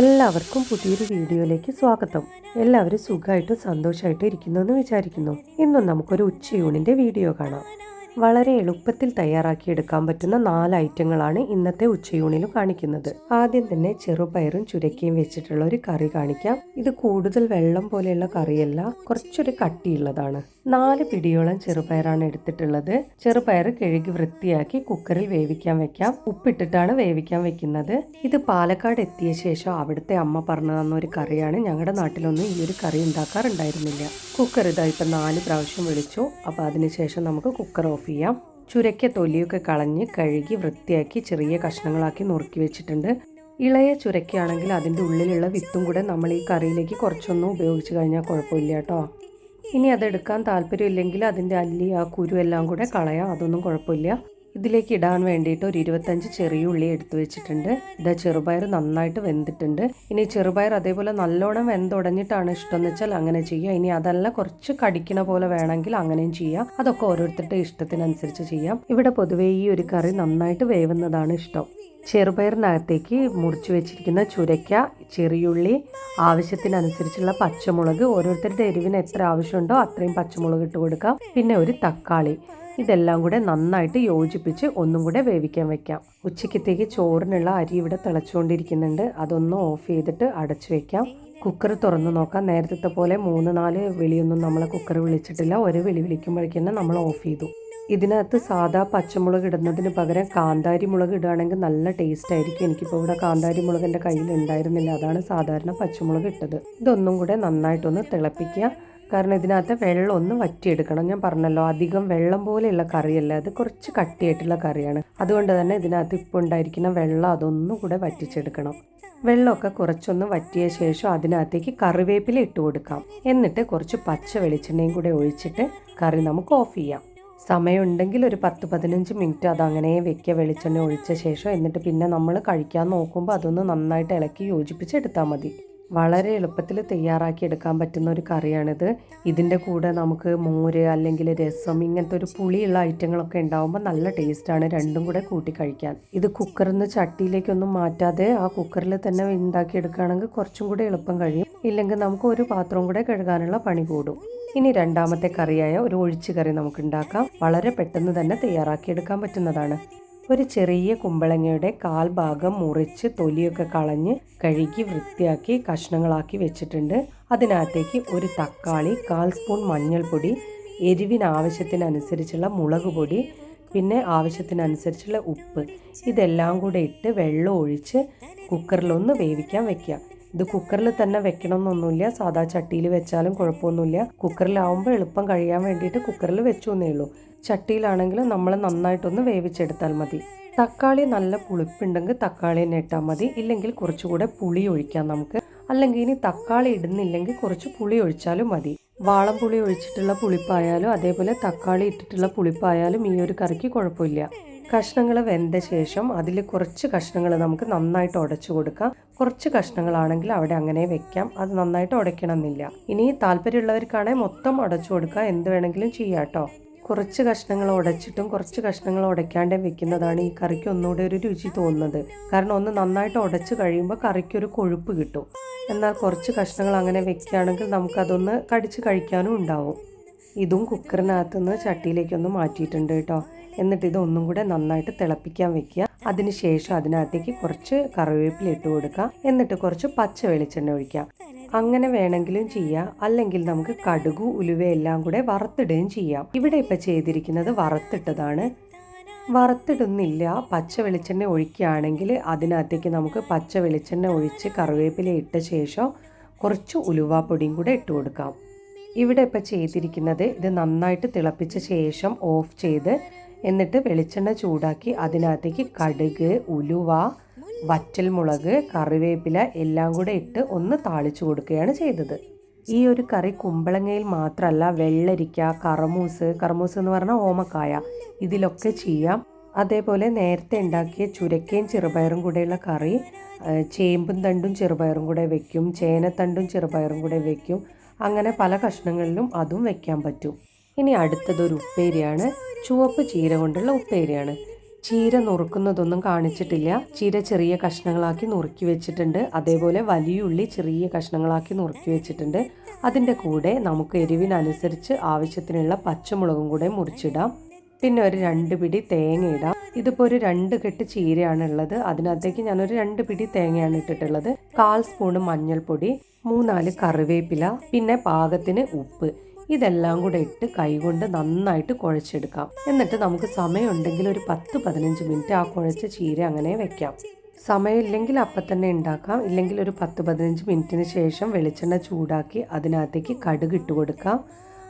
എല്ലാവർക്കും പുതിയൊരു വീഡിയോയിലേക്ക് സ്വാഗതം. എല്ലാവരും സുഖമായിട്ടും സന്തോഷമായിട്ടും ഇരിക്കുന്നു എന്ന് വിചാരിക്കുന്നു. ഇന്നും നമുക്കൊരു ഉച്ചയൂണിന്റെ വീഡിയോ കാണാം. വളരെ എളുപ്പത്തിൽ തയ്യാറാക്കിയെടുക്കാൻ പറ്റുന്ന നാല് ഐറ്റങ്ങളാണ് ഇന്നത്തെ ഉച്ചയൂണിൽ കാണിക്കുന്നത്. ആദ്യം തന്നെ ചെറുപയറും ചുരക്കയും വെച്ചിട്ടുള്ള ഒരു കറി കാണിക്കാം. ഇത് കൂടുതൽ വെള്ളം പോലെയുള്ള കറിയല്ല കുറച്ചൊരു കട്ടിയുള്ളതാണ്. നാല് പിടിയോളം ചെറുപയറാണ് എടുത്തിട്ടുള്ളത്. ചെറുപയർ കഴുകി വൃത്തിയാക്കി കുക്കറിൽ വേവിക്കാൻ വെക്കാം. ഉപ്പിട്ടിട്ടാണ് വേവിക്കാൻ വെക്കുന്നത്. ഇത് പാലക്കാട് എത്തിയ ശേഷം അവിടുത്തെ അമ്മ പറഞ്ഞു തന്ന ഒരു കറിയാണ്. ഞങ്ങളുടെ നാട്ടിലൊന്നും ഈ ഒരു കറി ഉണ്ടാക്കാറുണ്ടായിരുന്നില്ല. കുക്കർ ഇതാ ഇപ്പം നാല് പ്രാവശ്യം വിളിച്ചു. അപ്പോൾ അതിനുശേഷം നമുക്ക് കുക്കർ ഓഫ് ചെയ്യാം. ചുരയ്ക്ക തൊലിയൊക്കെ കളഞ്ഞ് കഴുകി വൃത്തിയാക്കി ചെറിയ കഷ്ണങ്ങളാക്കി നുറുക്കി വെച്ചിട്ടുണ്ട്. ഇളയ ചുരക്കയാണെങ്കിൽ അതിന്റെ ഉള്ളിലുള്ള വിത്തും കൂടെ നമ്മൾ ഈ കറിയിലേക്ക് കുറച്ചൊന്നും ഉപയോഗിച്ച് കഴിഞ്ഞാൽ കുഴപ്പമില്ല കേട്ടോ. ഇനി അതെടുക്കാൻ താല്പര്യമില്ലെങ്കിൽ അതിന്റെ അല്ലി ആ കുരു എല്ലാം കൂടെ കളയാം. അതൊന്നും കുഴപ്പമില്ല. ഇതിലേക്ക് ഇടാൻ വേണ്ടിയിട്ട് ഒരു ഇരുപത്തഞ്ച് ചെറിയ ഉള്ളി എടുത്തു വെച്ചിട്ടുണ്ട്. ഇതാ ചെറുപയർ നന്നായിട്ട് വെന്തിട്ടുണ്ട്. ഇനി ചെറുപയർ അതേപോലെ നല്ലോണം വെന്തുടഞ്ഞിട്ടാണ് ഇഷ്ടം എന്ന് വെച്ചാൽ അങ്ങനെ ചെയ്യുക. ഇനി അതല്ല കുറച്ച് കടിക്കണ പോലെ വേണമെങ്കിൽ അങ്ങനെയും ചെയ്യാം. അതൊക്കെ ഓരോരുത്തരുടെ ഇഷ്ടത്തിനനുസരിച്ച് ചെയ്യാം. ഇവിടെ പൊതുവേ ഈ ഒരു കറി നന്നായിട്ട് വേവുന്നതാണ് ഇഷ്ടം. ചെറുപയറിനകത്തേക്ക് മുറിച്ച് വെച്ചിരിക്കുന്ന ചുരയ്ക്ക ചെറിയുള്ളി ആവശ്യത്തിനനുസരിച്ചുള്ള പച്ചമുളക് ഓരോരുത്തരുടെ എരിവിന് എത്ര ആവശ്യമുണ്ടോ അത്രയും പച്ചമുളക് ഇട്ട് കൊടുക്കാം. പിന്നെ ഒരു തക്കാളി. ഇതെല്ലാം കൂടെ നന്നായിട്ട് യോജിപ്പിച്ച് ഒന്നും കൂടെ വേവിക്കാൻ വെക്കാം. ഉച്ചയ്ക്കത്തേക്ക് ചോറിനുള്ള അരി ഇവിടെ തിളച്ചുകൊണ്ടിരിക്കുന്നുണ്ട്. അതൊന്ന് ഓഫ് ചെയ്തിട്ട് അടച്ചു വെക്കാം. കുക്കർ തുറന്നു നോക്കാം. നേരത്തെ പോലെ മൂന്ന് നാല് വിളിയൊന്നും നമ്മളെ കുക്കർ വിളിച്ചിട്ടില്ല. ഒരു വിളി വിളിക്കുമ്പോഴേക്കും നമ്മൾ ഓഫ് ചെയ്തു. ഇതിനകത്ത് സാധാ പച്ചമുളക് ഇടുന്നതിന് പകരം കാന്താരി മുളക് ഇടുകയാണെങ്കിൽ നല്ല ടേസ്റ്റ് ആയിരിക്കും. എനിക്കിപ്പോൾ ഇവിടെ കാന്താരി മുളക് എന്റെ കയ്യിൽ ഉണ്ടായിരുന്നില്ല. അതാണ് സാധാരണ പച്ചമുളക് ഇട്ടത്. ഇതൊന്നും കൂടെ നന്നായിട്ടൊന്ന് തിളപ്പിക്കുക. കാരണം ഇതിനകത്ത് വെള്ളം ഒന്ന് വറ്റിയെടുക്കണം. ഞാൻ പറഞ്ഞല്ലോ അധികം വെള്ളം പോലെയുള്ള കറിയല്ല. അത് കുറച്ച് കട്ടിയായിട്ടുള്ള കറിയാണ്. അതുകൊണ്ട് തന്നെ ഇതിനകത്ത് ഇപ്പോൾ ഉണ്ടായിരിക്കുന്ന വെള്ളം അതൊന്നും കൂടെ വറ്റിച്ചെടുക്കണം. വെള്ളമൊക്കെ കുറച്ചൊന്ന് വറ്റിയ ശേഷം അതിനകത്തേക്ക് കറിവേപ്പില ഇട്ട് കൊടുക്കാം. എന്നിട്ട് കുറച്ച് പച്ച വെളിച്ചെണ്ണയും കൂടെ ഒഴിച്ചിട്ട് കറി നമുക്ക് ഓഫ് ചെയ്യാം. സമയമുണ്ടെങ്കിൽ ഒരു പത്ത് പതിനഞ്ച് മിനിറ്റ് അതങ്ങനെ വെക്കുക വെളിച്ചെണ്ണ ഒഴിച്ച ശേഷം എന്നിട്ട് പിന്നെ നമ്മൾ കഴിക്കാൻ നോക്കുമ്പോൾ അതൊന്ന് നന്നായിട്ട് ഇളക്കി യോജിപ്പിച്ചെടുത്താൽ മതി. വളരെ എളുപ്പത്തിൽ തയ്യാറാക്കി എടുക്കാൻ പറ്റുന്ന ഒരു കറിയാണിത്. ഇതിന്റെ കൂടെ നമുക്ക് മോര് അല്ലെങ്കിൽ രസം ഇങ്ങനത്തെ ഒരു പുളിയുള്ള ഐറ്റങ്ങളൊക്കെ ഉണ്ടാകുമ്പോൾ നല്ല ടേസ്റ്റാണ് രണ്ടും കൂടെ കൂട്ടി കഴിക്കാൻ. ഇത് കുക്കറിൽ നിന്ന് ചട്ടിയിലേക്കൊന്നും മാറ്റാതെ ആ കുക്കറിൽ തന്നെ ഉണ്ടാക്കിയെടുക്കുകയാണെങ്കിൽ കുറച്ചും കൂടെ എളുപ്പം കഴിയും. ഇല്ലെങ്കിൽ നമുക്ക് ഒരു പാത്രം കൂടെ കഴുകാനുള്ള പണി കൂടും. ഇനി രണ്ടാമത്തെ കറിയായ ഒരു ഒഴിച്ചു കറി നമുക്ക് ഉണ്ടാക്കാം. വളരെ പെട്ടെന്ന് തന്നെ തയ്യാറാക്കി എടുക്കാൻ പറ്റുന്നതാണ്. ഒരു ചെറിയ കുമ്പളങ്ങയുടെ കാൽഭാഗം മുറിച്ച് തൊലിയൊക്കെ കളഞ്ഞ് കഴുകി വൃത്തിയാക്കി കഷ്ണങ്ങളാക്കി വെച്ചിട്ടുണ്ട്. അതിനകത്തേക്ക് ഒരു തക്കാളി കാൽ സ്പൂൺ മഞ്ഞൾപ്പൊടി എരിവിനാവശ്യത്തിനനുസരിച്ചുള്ള മുളക് പൊടി പിന്നെ ആവശ്യത്തിനനുസരിച്ചുള്ള ഉപ്പ്. ഇതെല്ലാം കൂടെ ഇട്ട് വെള്ളം ഒഴിച്ച് കുക്കറിലൊന്ന് വേവിക്കാൻ വെക്കുക. ഇത് കുക്കറിൽ തന്നെ വെക്കണമെന്നൊന്നുമില്ല സാധാ ചട്ടിയിൽ വെച്ചാലും കുഴപ്പമൊന്നുമില്ല. കുക്കറിലാവുമ്പോൾ എളുപ്പം കഴിയാൻ വേണ്ടിയിട്ട് കുക്കറിൽ വെച്ചു എന്നേ ഉള്ളൂ ചട്ടിയിലാണെങ്കിൽ നമ്മൾ നന്നായിട്ടൊന്ന് വേവിച്ചെടുത്താൽ മതി. തക്കാളി നല്ല പുളിപ്പുണ്ടെങ്കിൽ തക്കാളി തന്നെ ഇട്ടാൽ മതി. ഇല്ലെങ്കിൽ കുറച്ചുകൂടെ പുളി ഒഴിക്കാം നമുക്ക്. അല്ലെങ്കിൽ ഇനി തക്കാളി ഇടുന്നില്ലെങ്കിൽ കുറച്ച് പുളി ഒഴിച്ചാലും മതി. വാളം പുളി ഒഴിച്ചിട്ടുള്ള പുളിപ്പായാലും അതേപോലെ തക്കാളി ഇട്ടിട്ടുള്ള പുളിപ്പായാലും ഈ ഒരു കറിക്ക് കുഴപ്പമില്ല. കഷ്ണങ്ങൾ വെന്ത ശേഷം അതിൽ കുറച്ച് കഷ്ണങ്ങൾ നമുക്ക് നന്നായിട്ട് ഉടച്ചു കൊടുക്കാം. കുറച്ച് കഷ്ണങ്ങളാണെങ്കിൽ അവിടെ അങ്ങനെ വെക്കാം. അത് നന്നായിട്ട് ഉടയ്ക്കണമെന്നില്ല. ഇനി താല്പര്യമുള്ളവർക്കാണെങ്കിൽ മൊത്തം ഉടച്ചു കൊടുക്കുക. എന്ത് വേണമെങ്കിലും ചെയ്യാം കേട്ടോ. കുറച്ച് കഷ്ണങ്ങൾ ഉടച്ചിട്ടും കുറച്ച് കഷ്ണങ്ങൾ ഉടയ്ക്കാണ്ടും വെക്കുന്നതാണ് ഈ കറിക്ക് ഒന്നുകൂടെ ഒരു രുചി തോന്നുന്നത്. കാരണം ഒന്ന് നന്നായിട്ട് ഉടച്ച് കഴിയുമ്പോൾ കറിക്കൊരു കൊഴുപ്പ് കിട്ടും. എന്നാൽ കുറച്ച് കഷ്ണങ്ങൾ അങ്ങനെ വെക്കുകയാണെങ്കിൽ നമുക്കതൊന്ന് കടിച്ച് കഴിക്കാനും ഉണ്ടാവും. ഇതും കുക്കറിനകത്തുനിന്ന് ചട്ടിയിലേക്കൊന്ന് മാറ്റിയിട്ടുണ്ട് കേട്ടോ. എന്നിട്ട് ഇത് കൂടെ നന്നായിട്ട് തിളപ്പിക്കാൻ വെക്കുക. അതിനുശേഷം അതിനകത്തേക്ക് കുറച്ച് കറിവേപ്പില ഇട്ട് കൊടുക്കുക. എന്നിട്ട് കുറച്ച് പച്ച വെളിച്ചെണ്ണ ഒഴിക്കുക. അങ്ങനെ വേണമെങ്കിലും ചെയ്യാം. അല്ലെങ്കിൽ നമുക്ക് കടുകു ഉലുവ എല്ലാം കൂടെ വറുത്തിടുകയും ചെയ്യാം. ഇവിടെ ഇപ്പം ചെയ്തിരിക്കുന്നത് വറുത്തിട്ടതാണ്. വറുത്തിടുന്നില്ല. പച്ച വെളിച്ചെണ്ണ ഒഴിക്കുകയാണെങ്കിൽ അതിനകത്തേക്ക് നമുക്ക് പച്ച വെളിച്ചെണ്ണ ഒഴിച്ച് കറിവേപ്പില ഇട്ട ശേഷം കുറച്ച് ഉലുവാപ്പൊടിയും കൂടെ ഇട്ട് കൊടുക്കാം. ഇവിടെ ഇപ്പം ചെയ്തിരിക്കുന്നത് ഇത് നന്നായിട്ട് തിളപ്പിച്ച ശേഷം ഓഫ് ചെയ്ത് എന്നിട്ട് വെളിച്ചെണ്ണ ചൂടാക്കി അതിനകത്തേക്ക് കടുക് ഉലുവ വറ്റൽമുളക് കറിവേപ്പില എല്ലാം കൂടെ ഇട്ട് ഒന്ന് താളിച്ചു കൊടുക്കുകയാണ് ചെയ്തത്. ഈ ഒരു കറി കുമ്പളങ്ങയിൽ മാത്രമല്ല വെള്ളരിക്ക കറമൂസ് കറമൂസ് എന്ന് പറഞ്ഞാൽ ഓമക്കായ ഇതിലൊക്കെ ചെയ്യാം. അതേപോലെ നേരത്തെ ഉണ്ടാക്കിയ ചുരക്കയും ചെറുപയറും കൂടെയുള്ള കറി ചേമ്പും തണ്ടും ചെറുപയറും കൂടെ വെക്കും ചേനത്തണ്ടും ചെറുപയറും കൂടെ വെക്കും. അങ്ങനെ പല കഷ്ണങ്ങളിലും അതും വെക്കാൻ പറ്റും. ഇനി അടുത്തതൊരു ഉപ്പേരിയാണ്. ചുവപ്പ് ചീര കൊണ്ടുള്ള ഉപ്പേരിയാണ്. ചീര നുറുക്കുന്നതൊന്നും കാണിച്ചിട്ടില്ല. ചീര ചെറിയ കഷ്ണങ്ങളാക്കി നുറുക്കി വെച്ചിട്ടുണ്ട്. അതേപോലെ വലിയ ഉള്ളി ചെറിയ കഷ്ണങ്ങളാക്കി നുറുക്കി വെച്ചിട്ടുണ്ട്. അതിന്റെ കൂടെ നമുക്ക് എരിവിനനുസരിച്ച് ആവശ്യത്തിനുള്ള പച്ചമുളകും കൂടെ മുറിച്ചിടാം. പിന്നെ ഒരു രണ്ട് പിടി തേങ്ങ ഇടാം. ഇതിപ്പോൾ ഒരു രണ്ട് കെട്ട് ചീരയാണ് ഉള്ളത് അതിനകത്തേക്ക് ഞാനൊരു രണ്ട് പിടി തേങ്ങയാണ് ഇട്ടിട്ടുള്ളത്. കാൽ സ്പൂണ് മഞ്ഞൾപ്പൊടി മൂന്നാൽ കറിവേപ്പില പിന്നെ പാകത്തിന് ഉപ്പ്. ഇതെല്ലാം കൂടെ ഇട്ട് കൈകൊണ്ട് നന്നായിട്ട് കുഴച്ചെടുക്കാം. എന്നിട്ട് നമുക്ക് സമയമുണ്ടെങ്കിൽ ഒരു പത്ത് പതിനഞ്ച് മിനിറ്റ് ആ കുഴച്ച ചീര അങ്ങനെ വെക്കാം. സമയമില്ലെങ്കിൽ അപ്പം തന്നെ ഉണ്ടാക്കാം. ഇല്ലെങ്കിൽ ഒരു പത്ത് പതിനഞ്ച് മിനിറ്റിന് ശേഷം വെളിച്ചെണ്ണ ചൂടാക്കി അതിനകത്തേക്ക് കടുക് ഇട്ട് കൊടുക്കാം.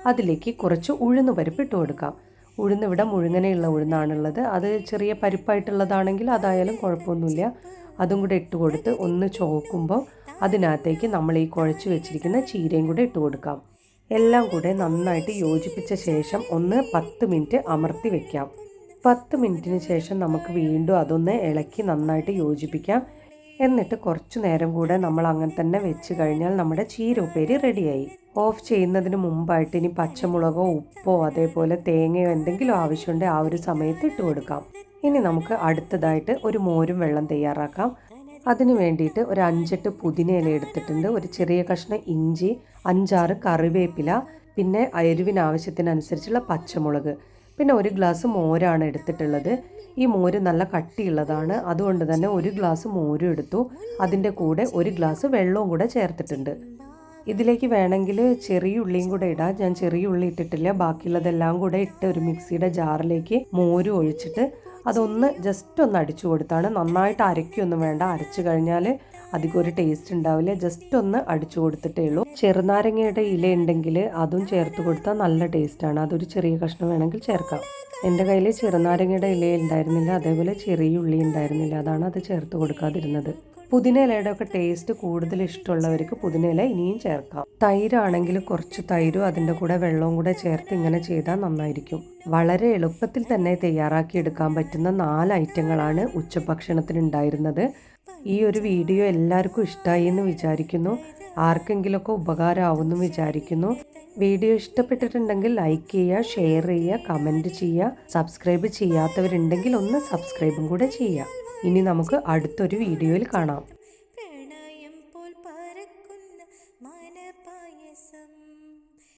അതിലേക്ക് കുറച്ച് ഉഴുന്ന് പരിപ്പ് ഇട്ട് കൊടുക്കാം. ഉഴുന്ന് ഇവിടെ മുഴുങ്ങനെയുള്ള ഉഴുന്നാണുള്ളത്. അത് ചെറിയ പരിപ്പായിട്ടുള്ളതാണെങ്കിൽ അതായാലും കുഴപ്പമൊന്നുമില്ല. അതും കൂടെ ഇട്ട് കൊടുത്ത് ഒന്ന് ചോക്കുമ്പോൾ അതിനകത്തേക്ക് നമ്മൾ ഈ കുഴച്ച് വെച്ചിരിക്കുന്ന ചീരയും കൂടെ ഇട്ട് കൊടുക്കാം. എല്ലാം കൂടെ നന്നായിട്ട് യോജിപ്പിച്ച ശേഷം ഒന്ന് പത്ത് മിനിറ്റ് അമർത്തി വെക്കാം. പത്ത് മിനിറ്റിന് ശേഷം നമുക്ക് വീണ്ടും അതൊന്ന് ഇളക്കി നന്നായിട്ട് യോജിപ്പിക്കാം. എന്നിട്ട് കുറച്ചു നേരം കൂടെ നമ്മൾ അങ്ങനെ തന്നെ വെച്ച് കഴിഞ്ഞാൽ നമ്മുടെ ചീര ഉപ്പേരി റെഡിയായി. ഓഫ് ചെയ്യുന്നതിന് മുമ്പായിട്ട് ഇനി പച്ചമുളകോ ഉപ്പോ അതേപോലെ തേങ്ങയോ എന്തെങ്കിലും ആവശ്യമുണ്ടെങ്കിൽ ആ ഒരു സമയത്ത് ഇട്ട് കൊടുക്കാം. ഇനി നമുക്ക് അടുത്തതായിട്ട് ഒരു മോരും വെള്ളം തയ്യാറാക്കാം. അതിന് വേണ്ടിയിട്ട് ഒരു അഞ്ചെട്ട് പുതിന ഇല എടുത്തിട്ടുണ്ട്. ഒരു ചെറിയ കഷ്ണം ഇഞ്ചി അഞ്ചാറ് കറിവേപ്പില പിന്നെ എരിവിന് ആവശ്യത്തിനനുസരിച്ചുള്ള പച്ചമുളക്. പിന്നെ ഒരു ഗ്ലാസ് മോരാണ് എടുത്തിട്ടുള്ളത്. ഈ മോര് നല്ല കട്ടിയുള്ളതാണ്. അതുകൊണ്ട് തന്നെ ഒരു ഗ്ലാസ് മോരും എടുത്തു. അതിന്റെ കൂടെ ഒരു ഗ്ലാസ് വെള്ളവും കൂടെ ചേർത്തിട്ടുണ്ട്. ഇതിലേക്ക് വേണമെങ്കിൽ ചെറിയ ഉള്ളിയും കൂടെ ഇടാം. ഞാൻ ചെറിയ ഉള്ളി ഇട്ടിട്ടില്ല. ബാക്കിയുള്ളതെല്ലാം കൂടെ ഇട്ട് ഒരു മിക്സിയുടെ ജാറിലേക്ക് മോര് ഒഴിച്ചിട്ട് അതൊന്ന് ജസ്റ്റ് ഒന്ന് അടിച്ചു കൊടുത്താണ്. നന്നായിട്ട് അരയ്ക്കൊന്നും വേണ്ട. അരച്ചു കഴിഞ്ഞാൽ അധികം ഒരു ടേസ്റ്റ് ഉണ്ടാവില്ല. ജസ്റ്റ് ഒന്ന് അടിച്ചു കൊടുത്തിട്ടേ ഉള്ളൂ. ചെറുനാരങ്ങയുടെ ഇല ഉണ്ടെങ്കിൽ അതും ചേർത്ത് കൊടുത്താൽ നല്ല ടേസ്റ്റാണ് അതൊരു ചെറിയ കഷ്ണം വേണമെങ്കിൽ ചേർക്കാം. എന്റെ കയ്യിൽ ചെറുനാരങ്ങയുടെ ഇല ഉണ്ടായിരുന്നില്ല. അതേപോലെ ചെറിയ ഉള്ളി ഉണ്ടായിരുന്നില്ല. അതാണ് അത് ചേർത്ത് കൊടുക്കാതിരുന്നത്. പുതിന ഇലയുടെ ഒക്കെ ടേസ്റ്റ് കൂടുതൽ ഇഷ്ടമുള്ളവർക്ക് പുതിനയില ഇനിയും ചേർക്കാം. തൈരാണെങ്കിൽ കുറച്ച് തൈരും അതിന്റെ കൂടെ വെള്ളവും കൂടെ ചേർത്ത് ഇങ്ങനെ ചെയ്താൽ നന്നായിരിക്കും. വളരെ എളുപ്പത്തിൽ തന്നെ തയ്യാറാക്കി എടുക്കാൻ പറ്റുന്ന നാല് ഐറ്റങ്ങളാണ് ഉച്ചഭക്ഷണത്തിന് ഉണ്ടായിരുന്നത്. ഈ ഒരു വീഡിയോ എല്ലാവർക്കും ഇഷ്ടമായി എന്ന് വിചാരിക്കുന്നു. ആർക്കെങ്കിലുമൊക്കെ ഉപകാരമാവുമെന്ന് വിചാരിക്കുന്നു. വീഡിയോ ഇഷ്ടപ്പെട്ടിട്ടുണ്ടെങ്കിൽ ലൈക്ക് ചെയ്യുക ഷെയർ ചെയ്യുക കമന്റ് ചെയ്യുക സബ്സ്ക്രൈബ് ചെയ്യാത്തവരുണ്ടെങ്കിൽ ഒന്ന് സബ്സ്ക്രൈബും കൂടെ ചെയ്യുക. ഇനി നമുക്ക് അടുത്തൊരു വീഡിയോയിൽ കാണാം.